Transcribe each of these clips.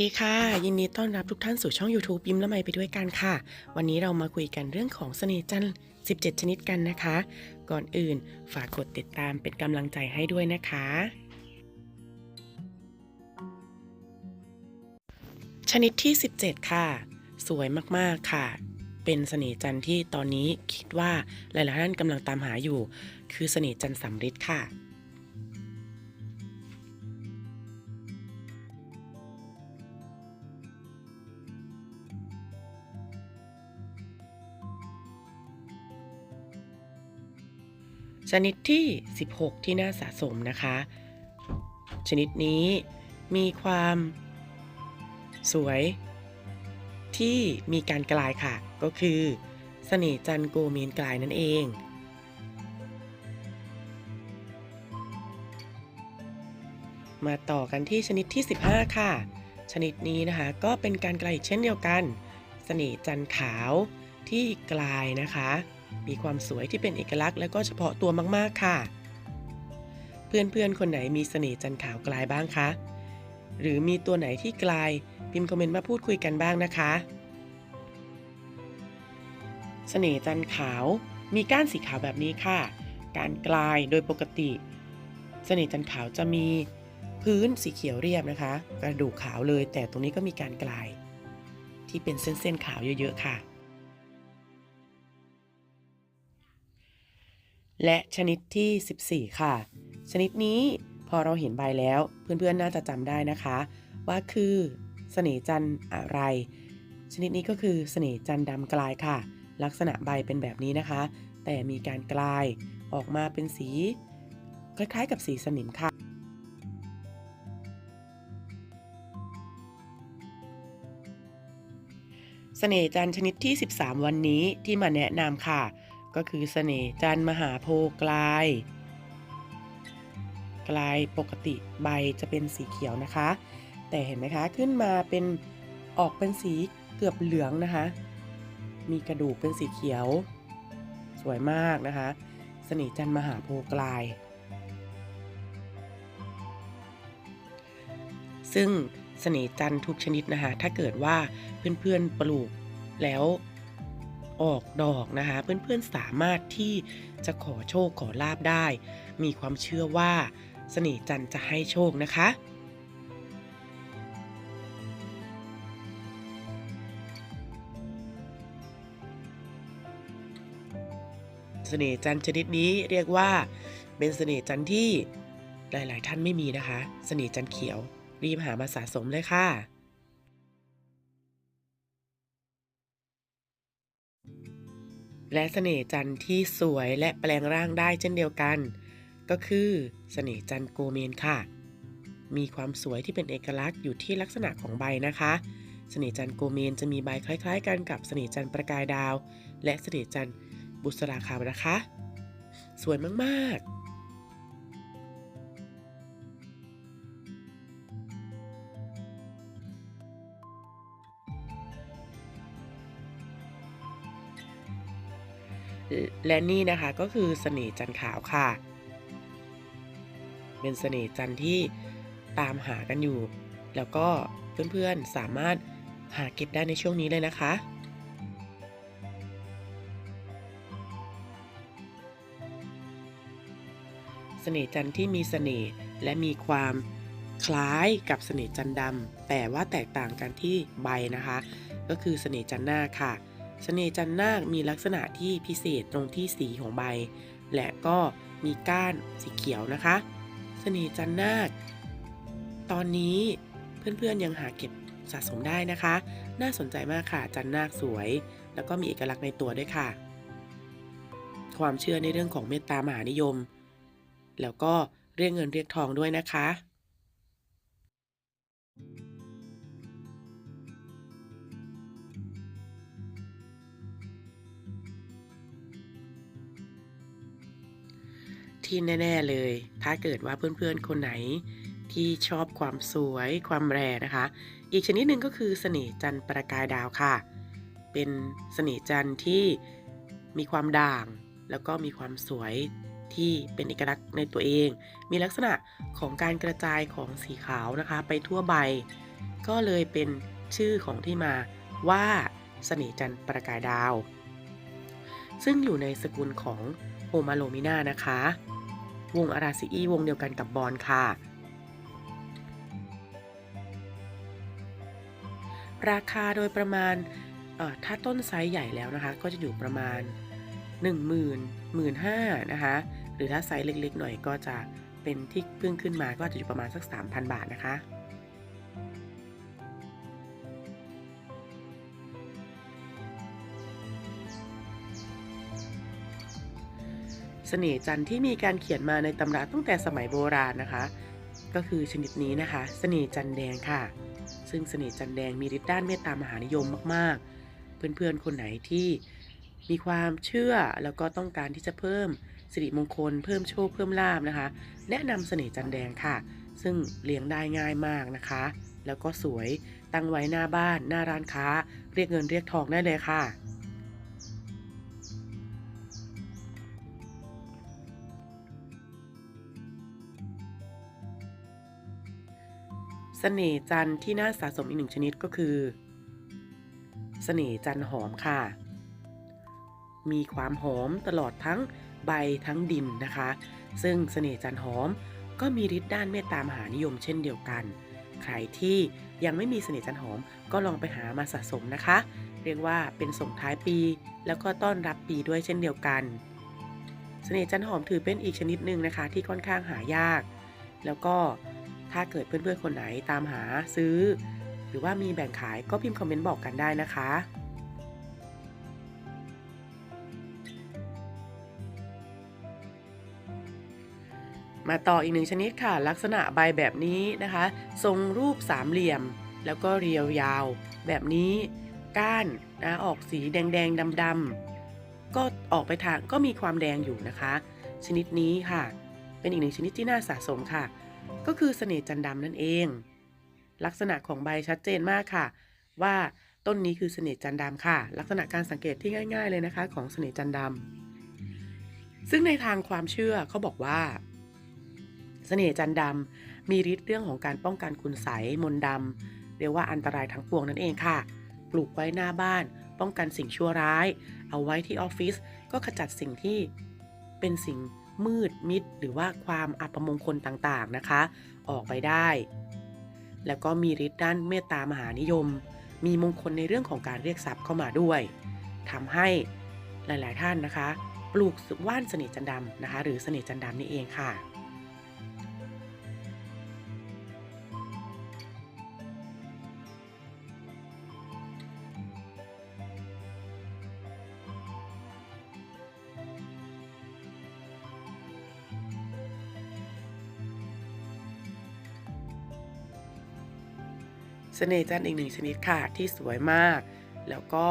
ดีค่ะ ยินดีต้อนรับทุกท่านสู่ช่อง YouTube ยิ้มละไมไปด้วยกันค่ะ วันนี้เรามาคุยกันเรื่องของเสน่ห์จันทร์17 ชนิดกันนะคะ ก่อนอื่นฝากกดติดตามเป็นกำลังใจให้ด้วยนะคะ ชนิดที่ 17 ค่ะ สวยมากๆค่ะ เป็นเสน่ห์จันทร์ที่ตอนนี้คิดว่าหลายๆท่านกำลังตามหาอยู่ คือเสน่ห์จันทร์สำริดค่ะ ชนิดที่ 16 ที่น่าสะสมนะคะ ชนิดนี้มีความสวยที่มีการกลายค่ะ ก็คือเสน่ห์จันโกเมนกลายนั่นเอง มาต่อกันที่ชนิดที่ 15 ค่ะ ชนิดนี้นะคะก็เป็นการกลายเช่นเดียวกันเสน่ห์จันขาวที่กลายนะคะ มีความสวยที่เป็นเอกลักษณ์และก็เฉพาะตัวมากๆค่ะ เพื่อนๆ คนไหนมีเสน่ห์จันขาวกลายบ้างคะ หรือมีตัวไหนที่กลายพิมพ์คอมเมนต์มาพูดคุยกันบ้างนะคะ เสน่ห์จันขาวมีก้านสีขาวแบบนี้ค่ะ การกลายโดยปกติ เสน่ห์จันขาวจะมีพื้นสีเขียวเรียบนะคะ กระดูกขาวเลย แต่ตรงนี้ก็มีการกลาย ที่เป็นเส้นๆขาวเยอะๆค่ะ และชนิดที่ 14 ค่ะ ชนิดนี้พอเราเห็นใบแล้ว เพื่อนๆน่าจะจำได้นะคะ ว่าคือเสน่ห์จันอะไร ชนิดนี้ก็คือเสน่ห์จันดำกลายค่ะ ลักษณะใบเป็นแบบนี้นะคะ แต่มีการกลายออกมาเป็นสีคล้ายๆกับสีสนิมค่ะ เสน่ห์จันชนิดที่ 13 วันนี้ที่มาแนะนำค่ะ ก็คือเสน่ห์จันมหาโพกลาย กลายปกติใบจะเป็นสีเขียวนะคะ แต่เห็นไหมคะขึ้นมาเป็นออกเป็นสีเกือบเหลืองนะคะ มีกระดูกเป็นสีเขียว สวยมากนะคะ เสน่ห์จันมหาโพกลาย ซึ่งเสน่ห์จันทุกชนิดนะคะ ถ้าเกิดว่าเพื่อนๆปลูกแล้ว ออกดอกนะคะ เพื่อนๆสามารถที่จะขอโชคขอลาบได้ มีความเชื่อว่าเสน่ห์จันจะให้โชคนะคะเสน่ห์จันชนิดนี้เรียกว่าเป็นเสน่ห์จันที่หลาย ๆ ท่านไม่มีนะคะ เสน่ห์จันเขียวรีบหามาสะสมเลยค่ะ และเสน่ห์จันทร์ที่สวยและแปลงร่างได้เช่นเดียวกัน ก็คือเสน่ห์จันทร์โกเมนค่ะ มีความสวยที่เป็นเอกลักษณ์อยู่ที่ลักษณะของใบนะคะเสน่ห์จันทร์โกเมนจะมีใบคล้าย ๆ กันกับเสน่ห์จันทร์ประกายดาว และเสน่ห์จันทร์บุษราคามนะคะ สวยมากๆ และนี่นะคะก็คือเสน่ห์จันขาวค่ะ เป็นเสน่ห์จันที่ตามหากันอยู่ แล้วก็เพื่อนๆสามารถหาเก็บได้ในช่วงนี้เลยนะคะเสน่ห์จันที่มีเสน่ห์และมีความคล้ายกับเสน่ห์จันดำแต่ว่าแตกต่างกันที่ใบนะคะ ก็คือเสน่ห์จันทร์นาคค่ะเสนจันนาคมีลักษณะที่พิเศษตรงที่สีของใบ และก็มีก้านสีเขียวนะคะเสนจันนาค ตอนนี้เพื่อนๆยังหาเก็บสะสมได้นะคะ น่าสนใจมากค่ะ จันนาคสวย แล้วก็มีเอกลักษณ์ในตัวด้วยค่ะ ความเชื่อในเรื่องของเมตตามหานิยม แล้วก็เรียกเงินเรียกทองด้วยนะคะ ที่แน่ ๆเลย ถ้าเกิดว่าเพื่อนๆคนไหนที่ชอบความสวยความแรนะคะ อีกชนิดหนึ่งก็คือเสน่ห์จันทร์ประกายดาวค่ะ เป็นเสน่ห์จันทร์ที่มีความด่าง แล้วก็มีความสวยที่เป็นเอกลักษณ์ในตัวเอง มีลักษณะของการกระจายของสีขาวนะคะ ไปทั่วใบ ก็เลยเป็นชื่อของที่มาว่าเสน่ห์จันทร์ประกายดาว ซึ่งอยู่ในสกุลของโฮมาโลมิน่านะคะ วงอาราซีอีวงเดียวกันกับบอลค่ะ ราคาโดยประมาณถ้าต้นไซส์ใหญ่แล้วนะคะ ก็จะอยู่ประมาณ 1 0 0 0 0 1 5 0 0นะคะ หรือถ้าไซส์เล็กๆ หน่อยก็จะเป็นที่เพิ่งขึ้นมาก็จจะอยู่ประมาณสัก 3,000 บาทนะคะ สน่ห์จันทร์ที่มีการเขียนมาในตำราตั้งแต่สมัยโบราณนะคะ ก็คือชนิดนี้นะคะ เสน่ห์จันทร์แดงค่ะ ซึ่งเสน่ห์จันทร์แดงมีฤทธิ์ด้านเมตตามหานิยมมากๆ เพื่อนๆคนไหนที่มีความเชื่อแล้วก็ต้องการที่จะเพิ่มสิริมงคล เพิ่มโชคเพิ่มลาบนะคะ แนะนำเสน่ห์จันแดงค่ะ ซึ่งเลี้ยงได้ง่ายมากนะคะ แล้วก็สวยตั้งไว้หน้าบ้านหน้าร้านค้า เรียกเงินเรียกทองได้เลยค่ะ เสน่ห์จันทร์ที่น่าสะสมอีกหนึ่งชนิดก็คือ เสน่ห์จันทร์หอมค่ะ มีความหอมตลอดทั้งใบทั้งดินนะคะ ซึ่งเสน่ห์จันทร์หอมก็มีฤทธิ์ด้านเมตตามหานิยมเช่นเดียวกัน ใครที่ยังไม่มีเสน่ห์จันทร์หอมก็ลองไปหามาสะสมนะคะ เรียกว่าเป็นส่งท้ายปี แล้วก็ต้อนรับปีด้วยเช่นเดียวกัน เสน่ห์จันทร์หอมถือเป็นอีกชนิดหนึ่งนะคะ ที่ค่อนข้างหายาก แล้วก็ ถ้าเกิดเพื่อนๆคนไหนตามหาซื้อ หรือว่ามีแบ่งขายก็พิมพ์คอมเมนต์บอกกันได้นะคะมาต่ออีกหนึ่งชนิดค่ะ ลักษณะใบแบบนี้นะคะ ทรงรูปสามเหลี่ยม แล้วก็เรียวยาว แบบนี้ก้านนะออกสีแดงๆดำๆก็ออกไปทางก็มีความแดงอยู่นะคะ ชนิดนี้ค่ะ เป็นอีกหนึ่งชนิดที่น่าสะสมค่ะ ก็คือเสน่ห์จันดำนั่นเอง ลักษณะของใบชัดเจนมากค่ะ ว่าต้นนี้คือเสน่ห์จันดำค่ะ ลักษณะการสังเกตที่ง่าย ๆเลยนะคะ ของเสน่ห์จันดำซึ่งในทางความเชื่อเขาบอกว่า เสน่ห์จันดำมีฤทธิ์เรื่องของการป้องกันคุณไสยมนต์ดำเรียกว่าอันตรายทั้งปวงนั่นเองค่ะ ปลูกไว้หน้าบ้าน ป้องกันสิ่งชั่วร้าย เอาไว้ที่ออฟฟิศก็ขจัดสิ่งที่เป็นสิ่ง มืดมิด หรือว่าความอัปมงคลต่างๆนะคะ ออกไปได้ แล้วก็มีฤทธิ์ด้านเมตตามหานิยม มีมงคลในเรื่องของการเรียกทรัพย์เข้ามาด้วยทำให้หลาย ๆ ท่านนะคะ ปลูกว่านเสน่จันดำนะคะ หรือเสน่จันดำนี่เองค่ะ สน่ห์จันทร์อีกหนึ่งชนิดค่ะที่สวยมาก แล้วก็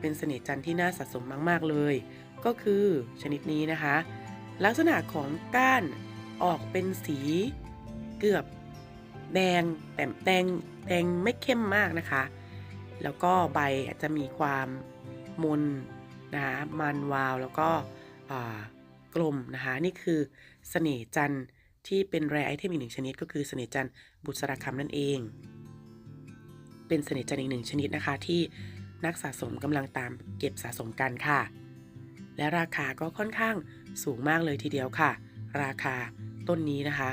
เป็นเสน่ห์จันทร์ที่น่าสะสมมาก ๆ เลย ก็คือชนิดนี้นะคะ ลักษณะของก้านออกเป็นสีเกือบแดงแต่แดงแดงไม่เข้มมากนะคะ แล้วก็ใบอาจจะมีความมนนะคะมันวาวแล้วก็กลมนะคะนี่คือเสน่ห์จันทร์ที่เป็นแรไอเทมอีกหนึ่งชนิด ก็คือเสน่ห์จันทร์บุษราคำนั่นเอง เป็นเสน่ห์จันทร์อีกหนึ่งชนิดนะคะ ที่นักสะสมกำลังตามเก็บสะสมกันค่ะ และราคาก็ค่อนข้างสูงมากเลยทีเดียวค่ะ ราคาต้นนี้นะคะ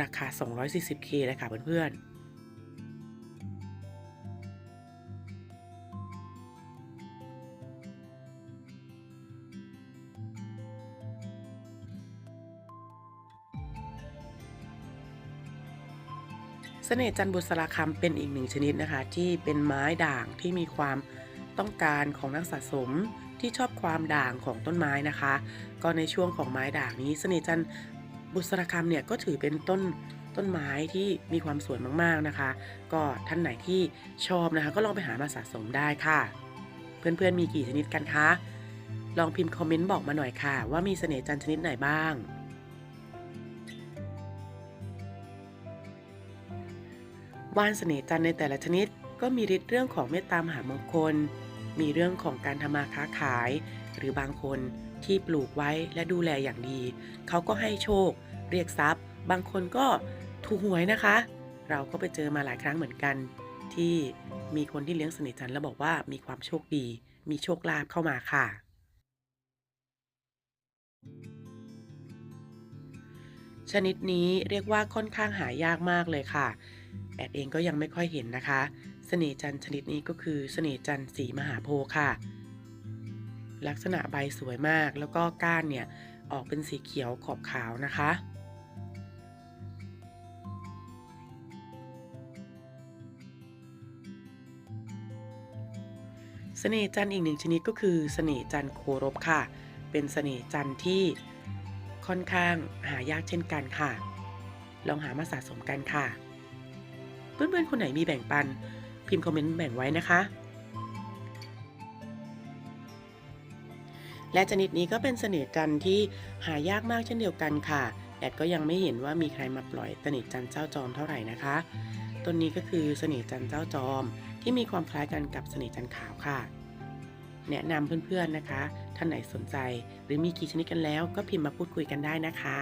ราคา 240k เลยค่ะเพื่อนๆ เสน่ห์จันบุษราคำเป็นอีกหนึ่งชนิดนะคะ ที่เป็นไม้ด่างที่มีความต้องการของนักสะสมที่ชอบความด่างของต้นไม้นะคะ ก็ในช่วงของไม้ด่างนี้ เสน่ห์จันบุษราคำเนี่ยก็ถือเป็นต้นต้นไม้ที่มีความสวยมากๆนะคะ ก็ท่านไหนที่ชอบนะคะ ก็ลองไปหามาสะสมได้ค่ะ เพื่อนๆมีกี่ชนิดกันคะลองพิมพ์คอมเมนต์บอกมาหน่อยค่ะ ว่ามีเสน่ห์จันชนิดไหนบ้าง ว่านเสน่จันในแต่ละชนิด ก็มีฤทธิ์เรื่องของเมตตามหามงคล มีเรื่องของการทำมาค้าขาย หรือบางคนที่ปลูกไว้และดูแลอย่างดี เขาก็ให้โชค เรียกทรัพย์ บางคนก็ถูกหวยนะคะ เราก็ไปเจอมาหลายครั้งเหมือนกัน ที่มีคนที่เลี้ยงเสน่จันแล้วบอกว่ามีความโชคดี มีโชคลาภเข้ามาค่ะชนิดนี้เรียกว่าค่อนข้างหายากมากเลยค่ะ แอดเองก็ยังไม่ค่อยเห็นนะคะ เสน่จันชนิดนี้ก็คือเสน่จันสีมหาโพธิ์ค่ะ ลักษณะใบสวยมากแล้วก็ก้านเนี่ยออกเป็นสีเขียวขอบขาวนะคะเสน่ห์จันอีกหนึ่งชนิดก็คือเสน่ห์จันโครบค่ะ เป็นเสน่ห์จันที่ค่อนข้างหายากเช่นกันค่ะ ลองหามาสะสมกันค่ะ เพื่อนๆ คนไหนมีแบ่งปัน พิมพ์คอมเมนต์แบ่งไว้นะคะ และชนิดนี้ก็เป็นเสน่ห์จันทร์ที่หายากมากเช่นเดียวกันค่ะแอดก็ยังไม่เห็นว่ามีใครมาปล่อยเสน่ห์จันทร์เจ้าจอมเท่าไหร่นะคะต้นนี้ก็คือเสน่ห์จันทร์เจ้าจอม ที่มีความคล้ายกันกับเสน่ห์จันทร์ขาวค่ะ แนะนำเพื่อนๆนะคะ ท่านไหนสนใจ หรือมีกี่ชนิดกันแล้ว ก็พิมพ์มาพูดคุยกันได้นะคะ